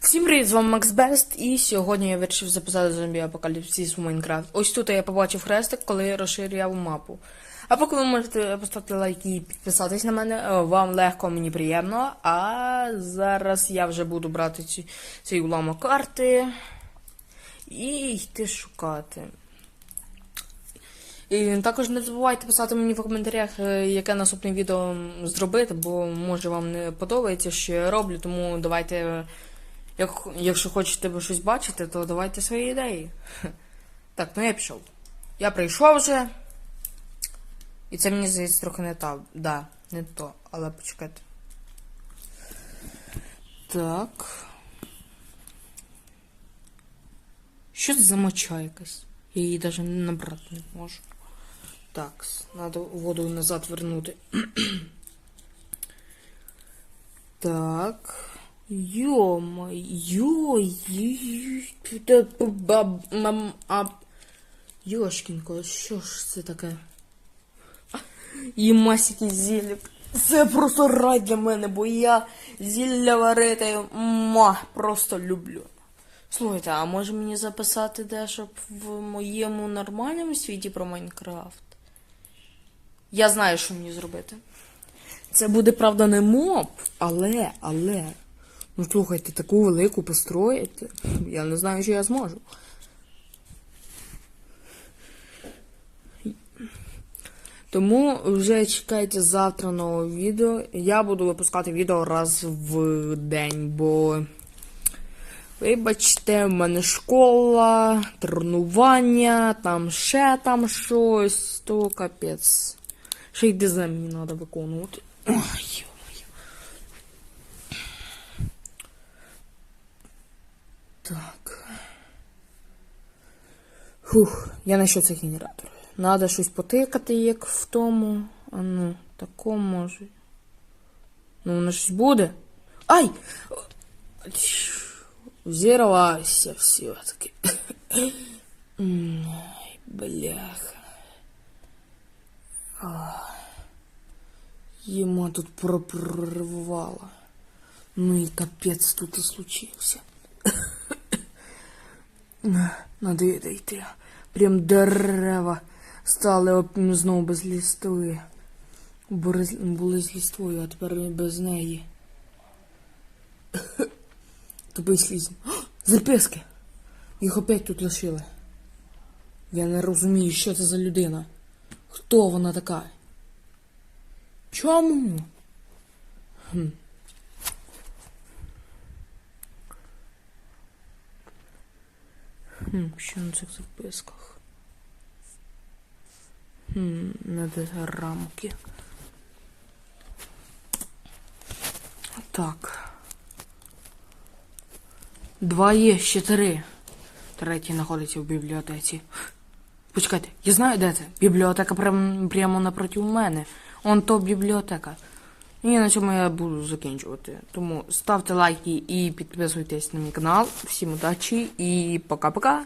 Всім привіт, з вами Макс Бест, і сьогодні я вирішив записати зомбі апокаліпсис у Майнкрафт. Ось тут я побачив хрестик, коли розширяв мапу. А поки ви можете поставити лайк і підписатись на мене, е, вам легко, мені приємно. А зараз я вже буду брати ці, цей уламок карти і йти шукати. І також не забувайте писати мені в коментарях, е, яке наступне відео зробити, бо може вам не подобається, що я роблю, тому давайте. Як, якщо хочете ви щось бачити, то давайте свої ідеї. Так, ну я пішов. Я прийшов вже. І це мені здається трохи не так. Да, не то. Але почекайте. Так. Що це за моча якась? Я її навіть набрати не можу. Так, треба воду назад вернути. Так. Ё-моё, Йошкінко, що ж це таке? Ємасіки зілля. Це просто рай для мене, бо я зілля варити ма, просто люблю. Слухайте, а може мені записати дещо в моєму нормальному світі про Майнкрафт? Я знаю, що мені зробити. Це буде, правда, не моб, але, але. Ну слухайте, таку велику построїти. Я не знаю, чи я зможу. Тому вже чекайте завтра нового відео. Я буду випускати відео раз в день, бо. Вибачте, в мене школа, тренування, там ще там щось, то капець. Ще й дизайн мені треба виконувати. Ой, Так. Фух, я знайшов цей генератор. Надо щось потикати, як в тому. А ну, такому може. Ну, воно щось буде. Ай! Взірвався все-таки. Ай, бляха. Ема тут прорвало. Ну и капец тут и случился. Надо йти. Прям дерева стали знову без з- Були з ліствою, а тепер без неї. Тобі слізь. Записки! Їх опять тут лишили. Я не розумію, що це за людина. Хто вона така? Чому? Хм. Хм, що на цих записках? Хм, надо рамки. Так. Два є, ще три. Третій знаходиться в бібліотеці. Почекайте, я знаю, де це. Бібліотека прям, прямо напроти мене. Он то бібліотека. І на цьому я буду закінчувати. Тому ставте лайки і підписуйтесь на мій канал. Всім удачі і пока-пока.